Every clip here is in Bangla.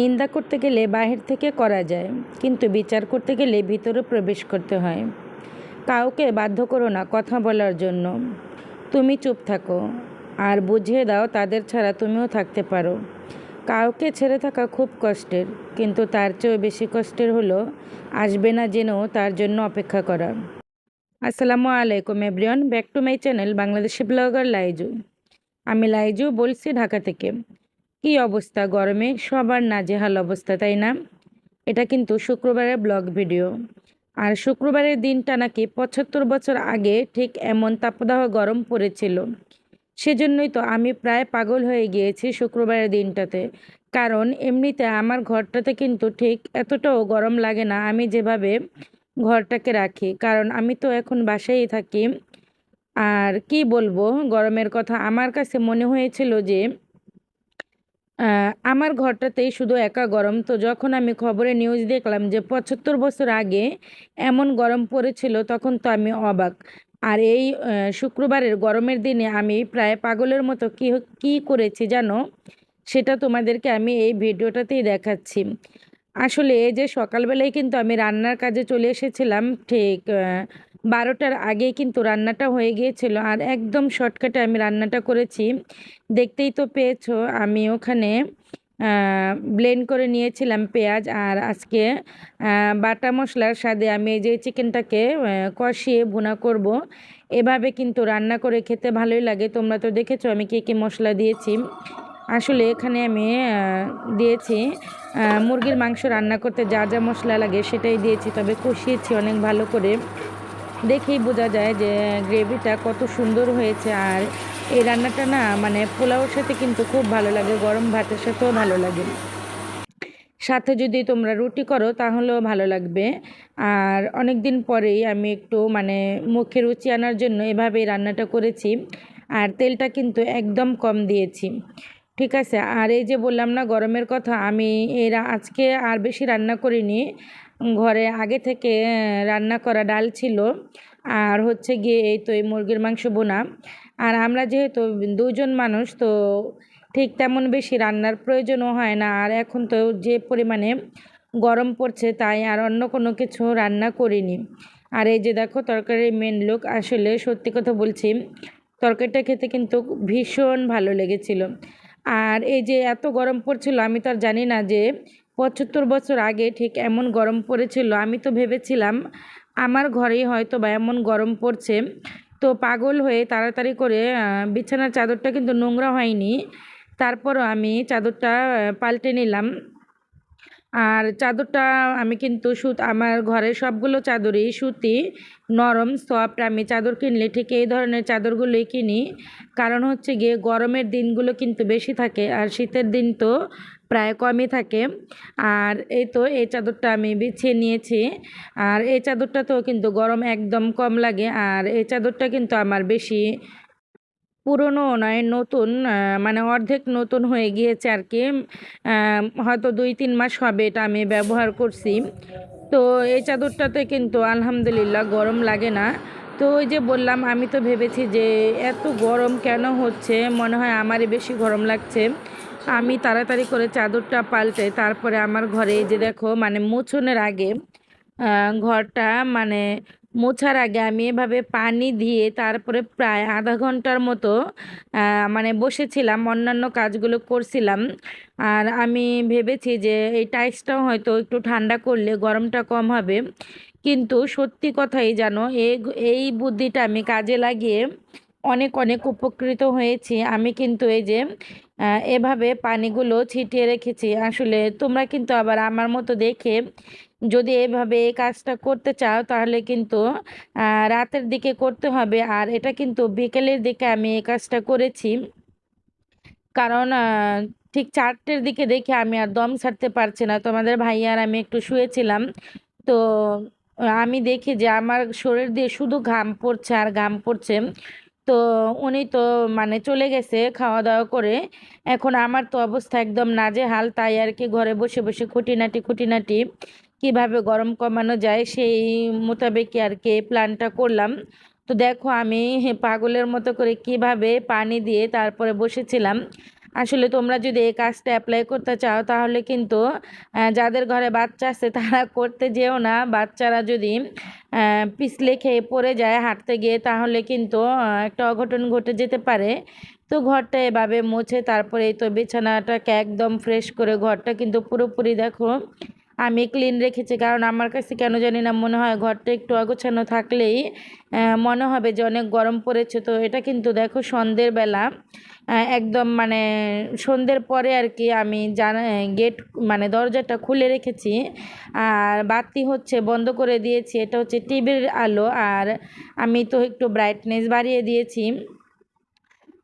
নিন্দা করতে গেলে বাহির থেকে করা যায়, কিন্তু বিচার করতে গেলে ভিতরে প্রবেশ করতে হয়। কাউকে বাধ্য করো না কথা বলার জন্য। তুমি চুপ থাকো, আর বুঝিয়ে দাও তাদের ছাড়া তুমিও থাকতে পারো। কাউকে ছেড়ে থাকা খুব কষ্টের, কিন্তু তার চেয়েও বেশি কষ্টের হলো, আসবে না জেনেও তার জন্য অপেক্ষা করা। আসসালামু আলাইকুম everyone, back to my channel Bangladeshi blogger Laizu. আমি লাইজু বলছি ঢাকা থেকে। কি অবস্থা গরমে? সবার নাজেহাল অবস্থা, তাই না? এটা কিন্তু শুক্রবারের ব্লগ ভিডিও। আর শুক্রবারের দিনটা নাকি পঁচাত্তর বছর আগে ঠিক এমন তাপদাহ গরম পড়েছিল। সেজন্যই তো আমি প্রায় পাগল হয়ে গিয়েছি শুক্রবারের দিনটাতে। কারণ এমনিতে আমার ঘরটাতে কিন্তু ঠিক এতটাও গরম লাগে না আমি যেভাবে ঘরটাকে রাখি। কারণ আমি তো এখন বাসায় থাকি। আর কি বলব, গরমের কথা আমার কাছে মনে হয়েছিল যে আমার ঘরটাতেই শুধু একা গরম। তো যখন আমি খবরে নিউজ দেখলাম যে পঁচাত্তর বছর আগে এমন গরম পড়েছিল, তখন তো আমি অবাক। আর এই শুক্রবারের গরমের দিনে আমি প্রায় পাগলের মতো কি কি করেছি জানো? সেটা তোমাদেরকে আমি এই ভিডিওটাতেই দেখাচ্ছি। আসলে এই যে সকালবেলায় কিন্তু আমি রান্নার কাজে চলে এসেছিলাম, ঠিক বারোটার আগেই কিন্তু রান্নাটা হয়ে গিয়েছিল। আর একদম শর্টকাটে আমি রান্নাটা করেছি। দেখতেই তো পেয়েছ, আমি ওখানে ব্লেন্ড করে নিয়েছিলাম পেঁয়াজ আর আজকে বাটা মশলার স্বাদে আমি এই যে চিকেনটাকে কষিয়ে ভুনা করব। এভাবে কিন্তু রান্না করে খেতে ভালোই লাগে। তোমরা তো দেখেছ আমি কী কী মশলা দিয়েছি। আসলে এখানে আমি দিয়েছি মুরগির মাংস রান্না করতে যা যা মশলা লাগে সেটাই দিয়েছি। তবে কষিয়েছি অনেক ভালো করে। দেখেই বোঝা যায় যে গ্রেভিটা কত সুন্দর হয়েছে আর এই রান্নাটা না মানে পোলাওর সাথে কিন্তু খুব ভালো লাগে, গরম ভাতের সাথেও ভালো লাগে। সাথে যদি তোমরা রুটি করো তাহলেও ভালো লাগবে। আর অনেক দিন পরেই আমি একটু মানে মুখে রুচি আনার জন্য এভাবেই রান্নাটা করেছি আর তেলটা কিন্তু একদম কম দিয়েছি। ঠিক আছে, আর এই যে বললাম না গরমের কথা, আমি এরা আজকে আর বেশি রান্না করিনি। ঘরে আগে থেকে রান্না করা ডাল ছিল। আর হচ্ছে গিয়ে এই তো এই মুরগির মাংস বোনা। আর আমরা যেহেতু দুজন মানুষ, তো ঠিক তেমন বেশি রান্নার প্রয়োজনও হয় না। আর এখন তো যে পরিমাণে গরম পড়ছে, তাই আর অন্য কোনো কিছু রান্না করিনি। আর এই যে দেখো, তরকারির মেন লোক আসলে সত্যি কথা বলছি, তরকারিটা খেতে কিন্তু ভীষণ ভালো লেগেছিল। আর এই যে এত গরম পড়ছিল, আমি তো আর জানি না যে পঁচাত্তর বছর আগে ঠিক এমন গরম পড়েছিল, আমি তো ভেবেছিলাম আমার ঘরেই হয়তো বা এমন গরম পড়ছে। তো পাগল হয়ে তাড়াতাড়ি করে বিছানার চাদরটা কিন্তু নোংরা হয়নি। তারপরও আমি চাদরটা পাল্টে নিলাম। আর চাদরটা আমি কিন্তু সুত, আমার ঘরে সবগুলো চাদরই সুতি, নরম, সফট। আমি চাদর কিনলে ঠিক এই ধরনের চাদরগুলোই কিনি। কারণ হচ্ছে গিয়ে গরমের দিনগুলো কিন্তু বেশি থাকে, আর শীতের দিন তো প্রায় কমই থাকে। আর এই তো এই চাদরটা আমি বিছিয়ে নিয়েছি। আর এই চাদরটাতেও কিন্তু গরম একদম কম লাগে। আর এই চাদরটা কিন্তু আমার বেশি পুরনো নয়, নতুন মানে অর্ধেক নতুন হয়ে গিয়েছে আর কি। হয়তো দুই তিন মাস হবে এটা আমি ব্যবহার করছি। তো এই চাদরটাতে কিন্তু আলহামদুলিল্লাহ গরম লাগে না। তো ওই যে বললাম, আমি তো ভেবেছি যে এত গরম কেন হচ্ছে? মনে হয় আমারই বেশি গরম লাগছে। আমি তাড়াতাড়ি করে চাদরটা পাল্টে তারপরে আমার ঘরে এই যে দেখো মানে মুছনের আগে ঘরটা মানে মোছার আগে আমি এভাবে পানি দিয়ে তারপরে প্রায় আধা ঘণ্টার মতো মানে বসেছিলাম, অন্যান্য কাজগুলো করছিলাম। আর আমি ভেবেছি যে এই টাইসটাও হয়তো একটু ঠান্ডা করলে গরমটা কম হবে। কিন্তু সত্যি কথাই জানো এই এই বুদ্ধিটা আমি কাজে লাগিয়ে অনেক অনেক উপকৃত হয়েছি। আমি কিন্তু এই যে এভাবে পানিগুলো ছিটিয়ে রেখেছি। আসলে তোমরা কিন্তু আবার আমার মতো দেখে যদি এভাবে এই কাজটা করতে চাও, তাহলে কিন্তু রাতের দিকে করতে হবে। আর এটা কিন্তু বিকেলের দিকে আমি এই কাজটা করেছি। কারণ ঠিক চারটের দিকে দেখে আমি আর দম ছাড়তে পারছি না। তোমাদের ভাই আর আমি একটু শুয়েছিলাম। তো আমি দেখি যে আমার শরীর দিয়ে শুধু ঘাম পড়ছে আর ঘাম পড়ছে। তো উনি তো মানে চলে গেছে খাওয়া দাওয়া করে। এখন আমার তো অবস্থা একদম নাজে হাল তাই আর কি ঘরে বসে বসে খুঁটিনাটি খুঁটিনাটি কীভাবে গরম কমানো যায় সেই মোতাবেকই আর কি প্ল্যানটা করলাম। তো দেখো আমি পাগলের মতো করে কীভাবে পানি দিয়ে তারপরে বসেছিলাম। আসলে তোমরা যদি এই কাজটা অ্যাপ্লাই করতে চাও, তাহলে কিন্তু যাদের ঘরে বাচ্চা আছে, তারা করতে যেও না। বাচ্চারা যদি পিছলে খেয়ে পড়ে যায় হাঁটতে গিয়ে, তাহলে কিন্তু একটা অঘটন ঘটে যেতে পারে। তো ঘরটা এভাবে মুছে, তারপরে এই তো বিছানাটাকে একদম ফ্রেশ করে, ঘরটা কিন্তু পুরোপুরি দেখো আমি ক্লিন রেখেছি। কারণ আমার কাছে কেন জানি না মনে হয় ঘরটা একটু অগোছানো থাকলেই মনে হবে যে অনেক গরম পড়েছে। তো এটা কিন্তু দেখো সন্ধ্যের বেলা একদম মানে সন্ধ্যের পরে আর কি আমি জানা গেট মানে দরজাটা খুলে রেখেছি। আর বাতি হচ্ছে বন্ধ করে দিয়েছি। এটা হচ্ছে টিভির আলো। আর আমি তো একটু ব্রাইটনেস বাড়িয়ে দিয়েছি।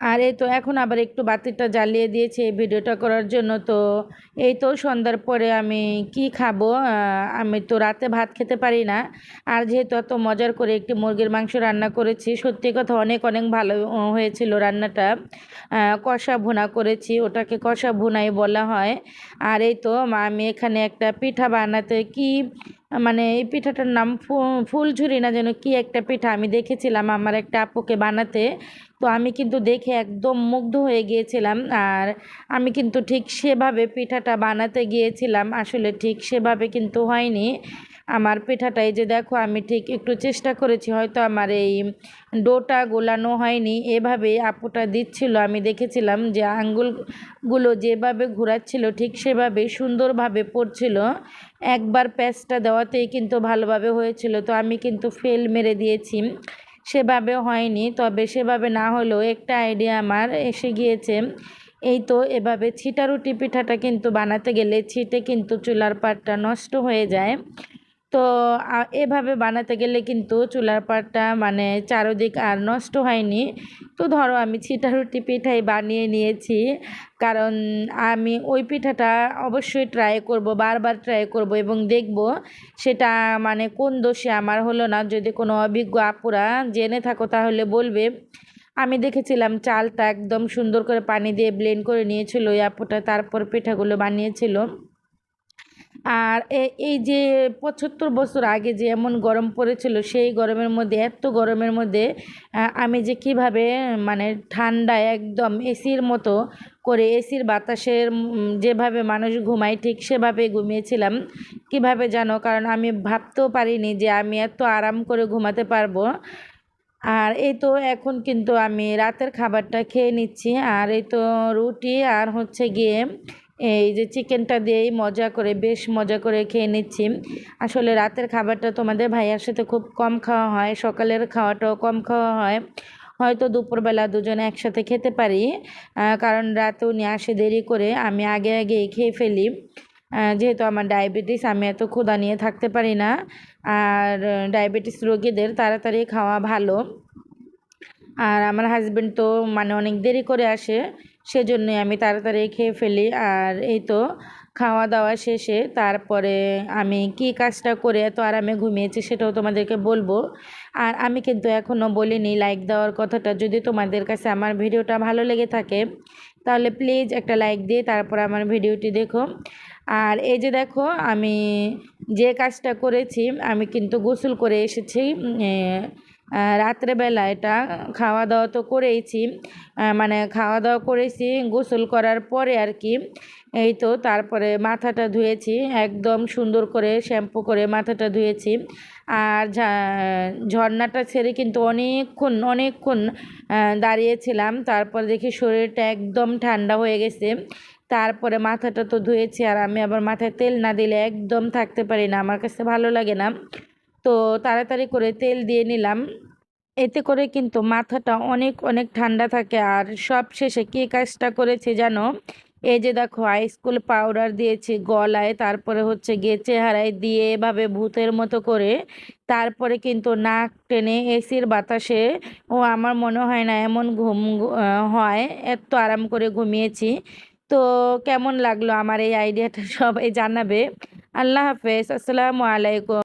আর এই তো এখন আবার একটু বাতিটা জ্বালিয়ে দিয়েছি এই ভিডিওটা করার জন্য। তো এই তো সন্ধ্যার পরে আমি কি খাব? আমি তো রাতে ভাত খেতে পারি না। আর যেহেতু এত মজার করে একটি মুরগির মাংস রান্না করেছি, সত্যি কথা অনেক অনেক ভালো হয়েছিল রান্নাটা। কষা ভুনা করেছি, ওটাকে কষা ভুনাই বলা হয়। আর এই তো আমি এখানে একটা পিঠা বানাতে কি মানে এই পিঠাটার নাম ফুলঝুরি না যেন কি একটা পিঠা। আমি দেখেছিলাম আমার একটা আপুকে বানাতে। তো আমি কিন্তু দেখে একদম মুগ্ধ হয়ে গিয়েছিলাম। আর আমি কিন্তু ঠিক সেভাবে পিঠাটা বানাতে গিয়েছিলাম। আসলে ঠিক সেভাবে কিন্তু হয়নি। আমার পিঠাটা এই যে দেখো, আমি ঠিক একটু চেষ্টা করেছি, হয়তো আমার এই ডোটা গোলানো হয়নি। এভাবে আপুটা দিচ্ছিল, আমি দেখেছিলাম যে আঙ্গুলগুলো যেভাবে ঘোরাচ্ছিল, ঠিক সেভাবে সুন্দরভাবে পড়ছিল। একবার প্যাঁচটা দেওয়াতেই কিন্তু ভালোভাবে হয়েছিল, তো আমি কিন্তু ফেল মেরে দিয়েছি। সেভাবে হয়নি, তবে সেভাবে না হলেও একটা আইডিয়া আমার এসে গিয়েছে। এই তো এভাবে ছিটা রুটি পিঠাটা কিন্তু বানাতে গেলে ছিটে কিন্তু চুলার পাটটা নষ্ট হয়ে যায়। তো এভাবে বানাতে গেলে কিন্তু চুলার পাটটা মানে চারোদিক আর নষ্ট হয়নি। তো ধরো আমি ছিটা রুটি পিঠাই বানিয়ে নিয়েছি, কারণ আমি ওই পিঠাটা অবশ্যই ট্রাই করব, বারবার ট্রাই করব এবং দেখব সেটা মানে কোন দোষে আমার হলো না। যদি কোনো অভিজ্ঞ আপুরা জেনে থাকো তাহলে বলবে। আমি দেখেছিলাম চালটা একদম সুন্দর করে পানি দিয়ে ব্লেন্ড করে নিয়েছিল ওই আপুটা, তারপর পিঠাগুলো বানিয়েছিল। আর এই যে পঁচাত্তর বছর আগে যে এমন গরম পড়েছিল, সেই গরমের মধ্যে, এত গরমের মধ্যে আমি যে কীভাবে মানে ঠান্ডা একদম এসির মতো করে, এসির বাতাসের যেভাবে মানুষ ঘুমায়, ঠিক সেভাবে ঘুমিয়েছিলাম। কীভাবে জানো? কারণ আমি ভাবতেও পারিনি যে আমি এত আরাম করে ঘুমাতে পারব। আর এই তো এখন কিন্তু আমি রাতের খাবারটা খেয়ে নিচ্ছি। আর এই তো রুটি আর হচ্ছে গিয়ে এই যে চিকেনটা দিয়েই মজা করে, বেশ মজা করে খেয়ে নিচ্ছি। আসলে রাতের খাবারটা তোমাদের ভাইয়ার সাথে খুব কম খাওয়া হয়, সকালের খাওয়াটাও কম খাওয়া হয়। হয়তো দুপুরবেলা দুজনে একসাথে খেতে পারি কারণ রাতে উনি আসে দেরি করে, আমি আগে আগে খেয়ে ফেলি। যেহেতু আমার ডায়াবেটিস, আমি এত ক্ষুধা নিয়ে থাকতে পারি না। আর ডায়াবেটিস রোগীদের তাড়াতাড়ি খাওয়া ভালো। আর আমার হাজব্যান্ড তো মানে অনেক দেরি করে আসে সেজন্যই আমি তাড়াতাড়ি খেয়ে ফেলি। আর এই তো খাওয়া দাওয়া শেষে তারপরে আমি কি কাজটা করে এত আরামে ঘুমিয়েছি সেটাও তোমাদেরকে বলব। আর আমি কিন্তু এখনও বলিনি লাইক দেওয়ার কথাটা। যদি তোমাদের কাছে আমার ভিডিওটা ভালো লেগে থাকে, তাহলে প্লিজ একটা লাইক দিয়ে তারপর আমার ভিডিওটি দেখো। আর এই যে দেখো, আমি যে কাজটা করেছি, আমি কিন্তু গোসল করে এসেছি রাত্রেবেলা এটা খাওয়া দাওয়া তো করেইছি। মানে খাওয়া দাওয়া করেছি গোসল করার পরে আর কি। এই তো তারপরে মাথাটা ধুয়েছি একদম সুন্দর করে শ্যাম্পু করে মাথাটা ধুয়েছি। আর ঝা- ঝর্ণাটা ছেড়ে কিন্তু অনেকক্ষণ অনেকক্ষণ দাঁড়িয়েছিলাম। তারপর দেখি শরীরটা একদম ঠান্ডা হয়ে গেছে। তারপরে মাথাটা তো ধুয়েছি আর আমি আবার মাথায় তেল না দিলে একদম থাকতে পারি না। আমার কাছে ভালো লাগে না। তো তাড়াতাড়ি করে তেল দিয়ে নিলাম। এতে করে কিন্তু মাথাটা অনেক অনেক ঠান্ডা থাকে। আর সব শেষে কী কাজটা করেছে জানো? এই যে দেখো আইসকুল পাউডার দিয়েছি গলায়, তারপরে হচ্ছে গিয়ে চেহারায় দিয়ে এভাবে ভূতের মতো করে, তারপরে কিন্তু নাক টেনে এসির বাতাসে, ও আমার মনে হয় না এমন ঘুম হয়, এত আরাম করে ঘুমিয়েছি। তো কেমন লাগল আমার এই আইডিয়াটা সবাই জানাবে। আল্লাহ হাফেজ, আসসালামু আলাইকুম।